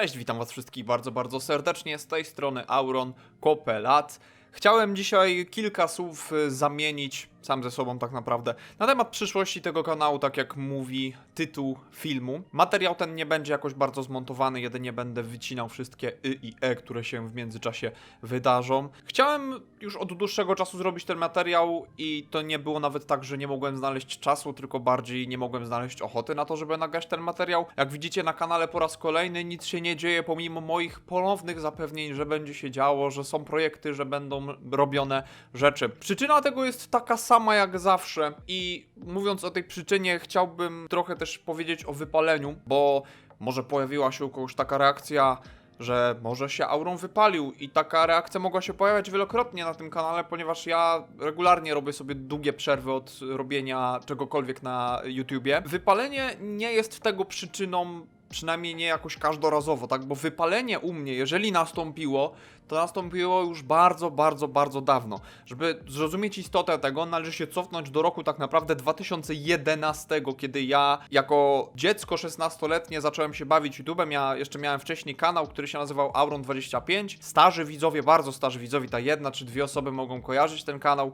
Cześć, witam was wszystkich bardzo, bardzo serdecznie. Z tej strony Auron Kopelat. Chciałem dzisiaj kilka słów y, zamienić sam ze sobą tak naprawdę na temat przyszłości tego kanału, tak jak mówi tytuł filmu. Materiał ten nie będzie jakoś bardzo zmontowany, jedynie będę wycinał wszystkie y i e, które się w międzyczasie wydarzą. Chciałem już od dłuższego czasu zrobić ten materiał i to nie było nawet tak, że nie mogłem znaleźć czasu, tylko bardziej nie mogłem znaleźć ochoty na to, żeby nagrać ten materiał. Jak widzicie na kanale po raz kolejny nic się nie dzieje pomimo moich ponownych zapewnień, że będzie się działo, że są projekty, że będą robione rzeczy. Przyczyna tego jest taka sama jak zawsze i mówiąc o tej przyczynie chciałbym trochę też powiedzieć o wypaleniu, bo może pojawiła się u kogoś taka reakcja, że może się aurą wypalił i taka reakcja mogła się pojawiać wielokrotnie na tym kanale, ponieważ ja regularnie robię sobie długie przerwy od robienia czegokolwiek na YouTubie. Wypalenie nie jest tego przyczyną przynajmniej nie jakoś każdorazowo, tak? Bo wypalenie u mnie, jeżeli nastąpiło, to nastąpiło już bardzo, bardzo, bardzo dawno. Żeby zrozumieć istotę tego, należy się cofnąć do roku tak naprawdę 2011, kiedy ja jako dziecko 16-letnie zacząłem się bawić YouTube'em. Ja jeszcze miałem wcześniej kanał, który się nazywał Auron25. Starzy widzowie, bardzo starzy widzowie, ta jedna czy dwie osoby mogą kojarzyć ten kanał.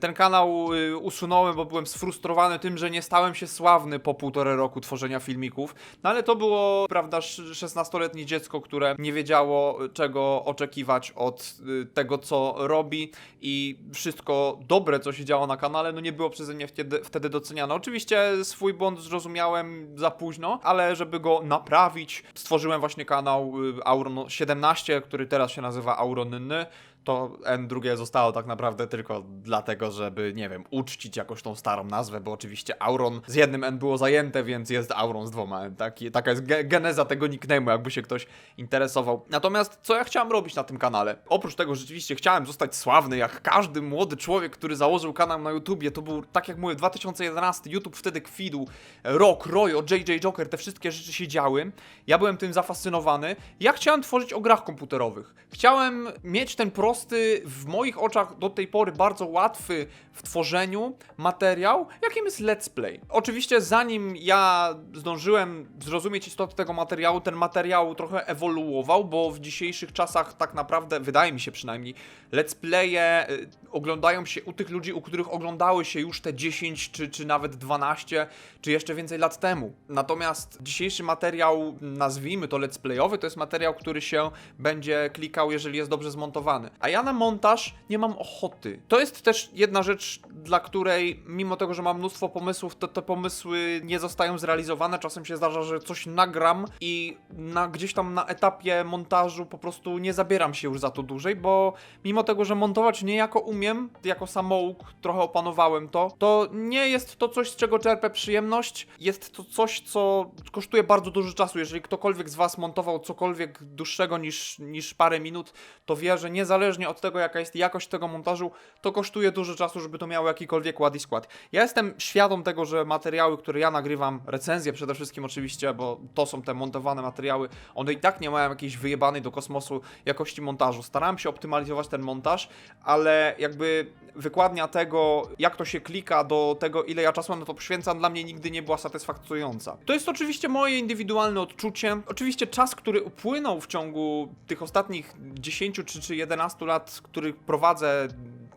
Ten kanał y, usunąłem, bo byłem sfrustrowany tym, że nie stałem się sławny po półtorej roku tworzenia filmików. No ale to było, prawda, sz- 16-letnie dziecko, które nie wiedziało, czego oczekiwać od y, tego, co robi i wszystko dobre, co się działo na kanale, no nie było przeze mnie wtedy, wtedy doceniane. Oczywiście swój błąd zrozumiałem za późno, ale żeby go naprawić, stworzyłem właśnie kanał y, Auron 17, który teraz się nazywa Auronny. To N drugie zostało tak naprawdę tylko dlatego, żeby, nie wiem, uczcić jakoś tą starą nazwę, bo oczywiście Auron z jednym N było zajęte, więc jest Auron z dwoma N. Tak? Taka jest ge- geneza tego nickname'u, jakby się ktoś interesował. Natomiast co ja chciałem robić na tym kanale? Oprócz tego, rzeczywiście chciałem zostać sławny, jak każdy młody człowiek, który założył kanał na YouTubie, to był, tak jak mówię, 2011, YouTube wtedy kwidł, Rock, Royo, JJ Joker, te wszystkie rzeczy się działy. Ja byłem tym zafascynowany. Ja chciałem tworzyć o grach komputerowych. Chciałem mieć ten prosty, w moich oczach do tej pory bardzo łatwy w tworzeniu materiał, jakim jest let's play. Oczywiście zanim ja zdążyłem zrozumieć istotę tego materiału, ten materiał trochę ewoluował, bo w dzisiejszych czasach tak naprawdę, wydaje mi się przynajmniej, let's playe y, oglądają się u tych ludzi, u których oglądały się już te 10 czy, czy nawet 12 czy jeszcze więcej lat temu. Natomiast dzisiejszy materiał, nazwijmy to let's playowy, to jest materiał, który się będzie klikał, jeżeli jest dobrze zmontowany. A ja na montaż nie mam ochoty. To jest też jedna rzecz, dla której, mimo tego, że mam mnóstwo pomysłów, to te pomysły nie zostają zrealizowane. Czasem się zdarza, że coś nagram i na, gdzieś tam na etapie montażu po prostu nie zabieram się już za to dłużej, bo mimo tego, że montować niejako umiem, jako samouk trochę opanowałem to, to nie jest to coś, z czego czerpę przyjemność. Jest to coś, co kosztuje bardzo dużo czasu. Jeżeli ktokolwiek z Was montował cokolwiek dłuższego niż, niż parę minut, to wie, że niezależnie od tego, jaka jest jakość tego montażu, to kosztuje dużo czasu, żeby to miało jakikolwiek ład i skład. Ja jestem świadom tego, że materiały, które ja nagrywam, recenzje przede wszystkim oczywiście, bo to są te montowane materiały, one i tak nie mają jakiejś wyjebanej do kosmosu jakości montażu. Starałem się optymalizować ten montaż, ale jakby wykładnia tego, jak to się klika, do tego, ile ja czasu na to poświęcam, dla mnie nigdy nie była satysfakcjonująca. To jest oczywiście moje indywidualne odczucie. Oczywiście czas, który upłynął w ciągu tych ostatnich 10 czy, czy 11 lat, który prowadzę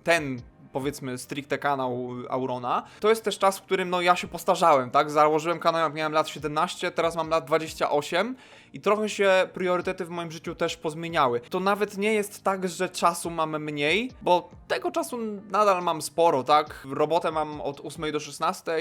ten powiedzmy stricte kanał Aurona, to jest też czas, w którym no ja się postarzałem, tak? Założyłem kanał jak miałem lat 17, teraz mam lat 28 i trochę się priorytety w moim życiu też pozmieniały. To nawet nie jest tak, że czasu mam mniej, bo tego czasu nadal mam sporo, tak? Robotę mam od 8 do 16,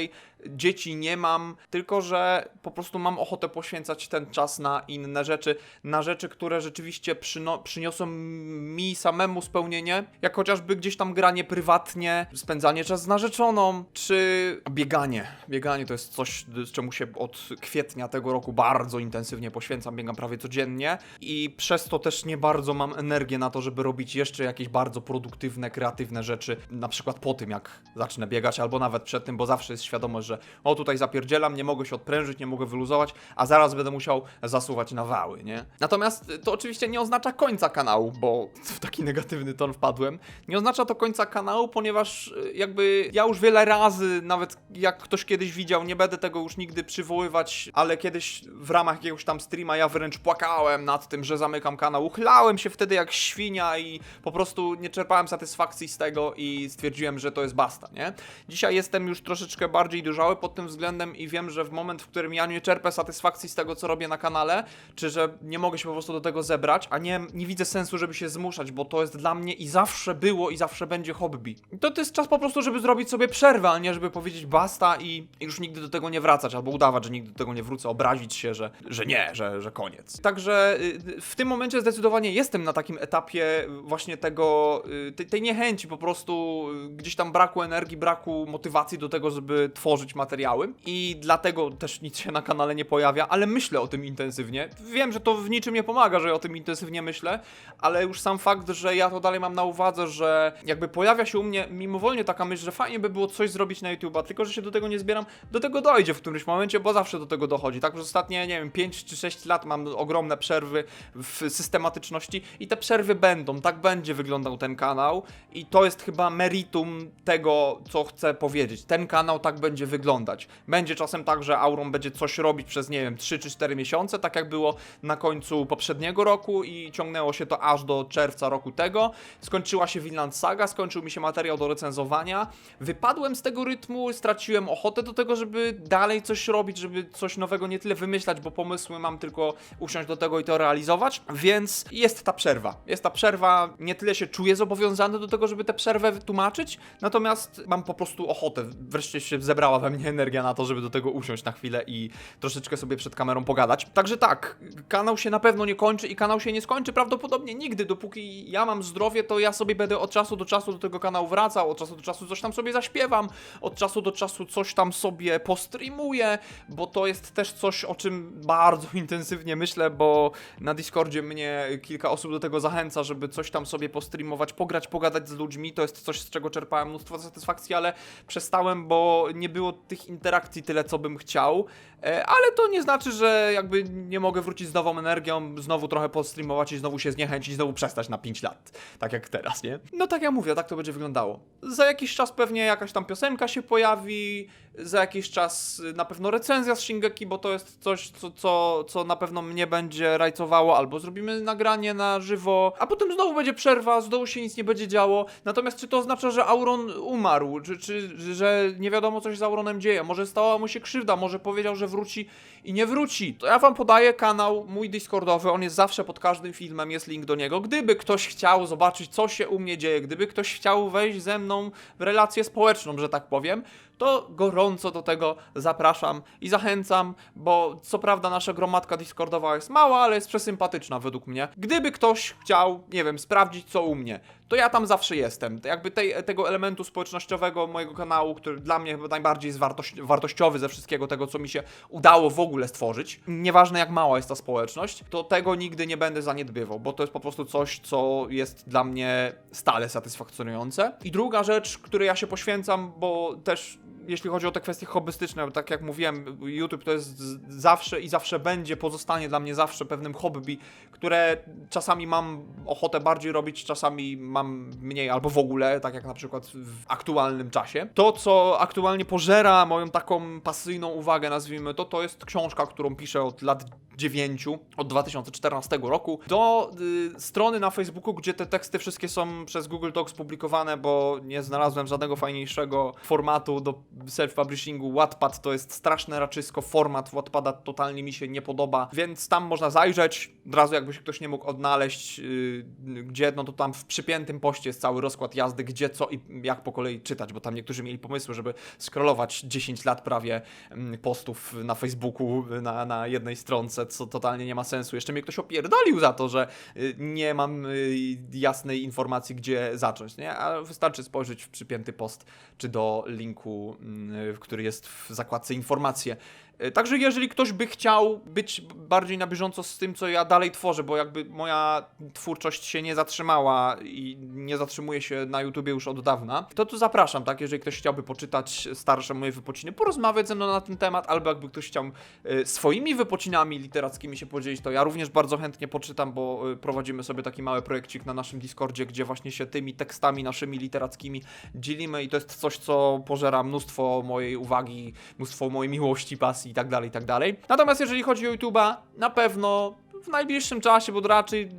dzieci nie mam, tylko że po prostu mam ochotę poświęcać ten czas na inne rzeczy, na rzeczy, które rzeczywiście przyniosą mi samemu spełnienie, jak chociażby gdzieś tam granie prywatnie, spędzanie czasu z narzeczoną, czy bieganie. Bieganie to jest coś, czemu się od kwietnia tego roku bardzo intensywnie poświęcam, biegam prawie codziennie i przez to też nie bardzo mam energię na to, żeby robić jeszcze jakieś bardzo produktywne, kreatywne rzeczy, na przykład po tym, jak zacznę biegać, albo nawet przed tym, bo zawsze jest świadomość, że o tutaj zapierdzielam, nie mogę się odprężyć, nie mogę wyluzować, a zaraz będę musiał zasuwać na wały, nie? Natomiast to oczywiście nie oznacza końca kanału, bo w taki negatywny ton wpadłem. Nie oznacza to końca kanału, ponieważ y, jakby ja już wiele razy, nawet jak ktoś kiedyś widział, nie będę tego już nigdy przywoływać, ale kiedyś w ramach jakiegoś tam streama ja wręcz płakałem nad tym, że zamykam kanał. Uchlałem się wtedy jak świnia i po prostu nie czerpałem satysfakcji z tego i stwierdziłem, że to jest basta, nie? Dzisiaj jestem już troszeczkę bardziej dojrzały pod tym względem i wiem, że w moment, w którym ja nie czerpę satysfakcji z tego, co robię na kanale, czy że nie mogę się po prostu do tego zebrać, a nie, nie widzę sensu, żeby się zmuszać, bo to jest dla mnie i zawsze było i zawsze będzie hobby. To, to jest czas po prostu, żeby zrobić sobie przerwę, a nie żeby powiedzieć basta i już nigdy do tego nie wracać, albo udawać, że nigdy do tego nie wrócę, obrazić się, że, że nie, że, że koniec. Także y, w tym momencie zdecydowanie jestem na takim etapie właśnie tego, y, tej, tej niechęci, po prostu y, gdzieś tam braku energii, braku motywacji do tego, żeby tworzyć materiały i dlatego też nic się na kanale nie pojawia, ale myślę o tym intensywnie. Wiem, że to w niczym nie pomaga, że o tym intensywnie myślę, ale już sam fakt, że ja to dalej mam na uwadze, że jakby pojawia się u mnie mimowolnie taka myśl, że fajnie by było coś zrobić na YouTube'a, tylko że się do tego nie zbieram, do tego dojdzie w którymś momencie, bo zawsze do tego dochodzi. Tak przez ostatnie, nie wiem, 5 czy 6 lat mam ogromne przerwy w systematyczności i te przerwy będą, tak będzie wyglądał ten kanał i to jest chyba meritum tego, co chcę powiedzieć. Ten kanał tak będzie wyglądać. Będzie czasem tak, że Auron będzie coś robić przez, nie wiem, 3 czy 4 miesiące, tak jak było na końcu poprzedniego roku i ciągnęło się to aż do czerwca roku tego. Skończyła się Vinland Saga, skończył mi się materiał do recenzowania. Wypadłem z tego rytmu, straciłem ochotę do tego, żeby dalej coś robić, żeby coś nowego nie tyle wymyślać, bo pomysły mam tylko usiąść do tego i to realizować, więc jest ta przerwa. Jest ta przerwa, nie tyle się czuję zobowiązany do tego, żeby tę przerwę wytłumaczyć, natomiast mam po prostu ochotę. Wreszcie się zebrała we mnie energia na to, żeby do tego usiąść na chwilę i troszeczkę sobie przed kamerą pogadać. Także tak, kanał się na pewno nie kończy i kanał się nie skończy prawdopodobnie nigdy, dopóki ja mam zdrowie, to ja sobie będę od czasu do czasu do tego kanału wracał, od czasu do czasu coś tam sobie zaśpiewam, od czasu do czasu coś tam sobie postreamuję, bo to jest też coś, o czym bardzo intensywnie myślę, bo na Discordzie mnie kilka osób do tego zachęca, żeby coś tam sobie postreamować, pograć, pogadać z ludźmi, to jest coś, z czego czerpałem mnóstwo satysfakcji, ale przestałem, bo nie było tych interakcji tyle, co bym chciał, E, ale to nie znaczy, że jakby nie mogę wrócić z nową energią, znowu trochę postreamować i znowu się zniechęcić, znowu przestać na 5 lat, tak jak teraz, nie? No tak jak mówię, tak to będzie wyglądało. Za jakiś czas pewnie jakaś tam piosenka się pojawi, za jakiś czas y, na pewno recenzja z Shingeki, bo to jest coś, co, co, co na pewno mnie będzie rajcowało, albo zrobimy nagranie na żywo, a potem znowu będzie przerwa, znowu się nic nie będzie działo. Natomiast czy to oznacza, że Auron umarł, czy, czy że nie wiadomo co się z Auronem dzieje, może stała mu się krzywda, może powiedział, że wróci i nie wróci. To ja wam podaję kanał mój Discordowy, on jest zawsze pod każdym filmem, jest link do niego. Gdyby ktoś chciał zobaczyć, co się u mnie dzieje, gdyby ktoś chciał wejść ze mną w relację społeczną, że tak powiem, to gorąco do tego zapraszam i zachęcam, bo co prawda nasza gromadka Discordowa jest mała, ale jest przesympatyczna według mnie. Gdyby ktoś chciał, nie wiem, sprawdzić co u mnie, to ja tam zawsze jestem. Jakby tej, tego elementu społecznościowego mojego kanału, który dla mnie chyba najbardziej jest wartość, wartościowy ze wszystkiego tego, co mi się udało w ogóle stworzyć, nieważne jak mała jest ta społeczność, to tego nigdy nie będę zaniedbywał, bo to jest po prostu coś, co jest dla mnie stale satysfakcjonujące. I druga rzecz, której ja się poświęcam, bo też jeśli chodzi o te kwestie hobbystyczne, tak jak mówiłem, YouTube to jest zawsze i zawsze będzie, pozostanie dla mnie zawsze pewnym hobby, które czasami mam ochotę bardziej robić, czasami mam mniej albo w ogóle, tak jak na przykład w aktualnym czasie. To, co aktualnie pożera moją taką pasyjną uwagę, nazwijmy to, to jest książka, którą piszę od lat 9, od 2014 roku, do y, strony na Facebooku, gdzie te teksty wszystkie są przez Google Docs publikowane, bo nie znalazłem żadnego fajniejszego formatu do self-publishingu. Wattpad to jest straszne raczysko, format Wattpada totalnie mi się nie podoba, więc tam można zajrzeć, od razu jakby się ktoś nie mógł odnaleźć, yy, gdzie, no to tam w przypiętym poście jest cały rozkład jazdy, gdzie, co i jak po kolei czytać, bo tam niektórzy mieli pomysły, żeby scrollować 10 lat prawie mm, postów na Facebooku na, na jednej stronce, co totalnie nie ma sensu. Jeszcze mnie ktoś opierdolił za to, że y, nie mam y, jasnej informacji, gdzie zacząć, nie? A wystarczy spojrzeć w przypięty post, czy do linku, mm, który jest w zakładce informacje. E, także jeżeli ktoś by chciał być bardziej na bieżąco z tym, co ja dalej tworzę, bo jakby moja twórczość się nie zatrzymała i nie zatrzymuje się na YouTubie już od dawna, to tu zapraszam, tak? Jeżeli ktoś chciałby poczytać starsze moje wypociny, porozmawiać ze mną na ten temat, albo jakby ktoś chciał e, swoimi wypocinami literackimi się podzielić, to ja również bardzo chętnie poczytam, bo e, prowadzimy sobie taki mały projekcik na naszym Discordzie, gdzie właśnie się tymi tekstami naszymi literackimi dzielimy i to jest coś, co pożera mnóstwo mojej uwagi, mnóstwo mojej miłości, pasji i tak dalej, i tak dalej. Natomiast jeżeli chodzi o YouTube'a, na pewno w najbliższym czasie, bo raczej,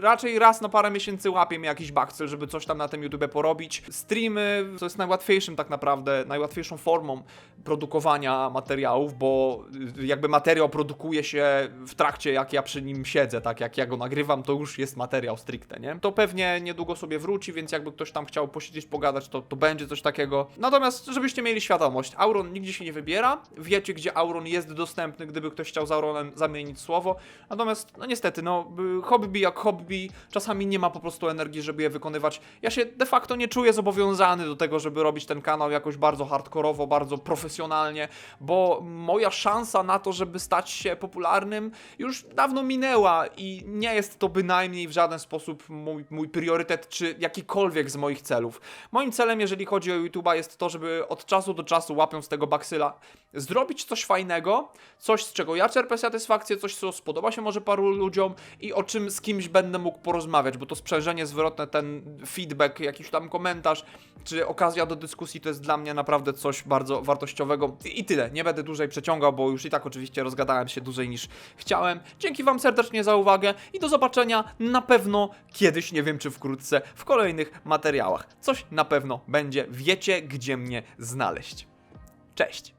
raczej raz na parę miesięcy łapię mi jakiś bakcel, żeby coś tam na tym YouTube porobić. Streamy to jest najłatwiejszym tak naprawdę, najłatwiejszą formą produkowania materiałów, bo y, jakby materiał produkuje się w trakcie jak ja przy nim siedzę, tak jak ja go nagrywam, to już jest materiał stricte, nie? To pewnie niedługo sobie wróci, więc jakby ktoś tam chciał posiedzieć, pogadać, to, to będzie coś takiego. Natomiast, żebyście mieli świadomość, Auron nigdzie się nie wybiera, wiecie gdzie Auron jest dostępny, gdyby ktoś chciał z Auronem zamienić słowo, natomiast, no niestety, no, y, hobby jak hobby, czasami nie ma po prostu energii, żeby je wykonywać. Ja się de facto nie czuję zobowiązany do tego, żeby robić ten kanał jakoś bardzo hardkorowo, bardzo profesjonalnie, bo moja szansa na to, żeby stać się popularnym już dawno minęła i nie jest to bynajmniej w żaden sposób mój, mój priorytet, czy jakikolwiek z moich celów. Moim celem, jeżeli chodzi o YouTube'a, jest to, żeby od czasu do czasu, łapiąc tego baksyla, zrobić coś fajnego, coś z czego ja czerpię satysfakcję, coś co spodoba się może paru ludziom i o czym z kimś będę mógł porozmawiać, bo to sprzężenie zwrotne, ten feedback, jakiś tam komentarz, czy okazja do dyskusji to jest dla mnie naprawdę coś bardzo wartościowego. I tyle, nie będę dłużej przeciągał, bo już i tak oczywiście rozgadałem się dłużej niż chciałem. Dzięki Wam serdecznie za uwagę i do zobaczenia na pewno kiedyś, nie wiem czy wkrótce, w kolejnych materiałach. Coś na pewno będzie, wiecie gdzie mnie znaleźć. Cześć!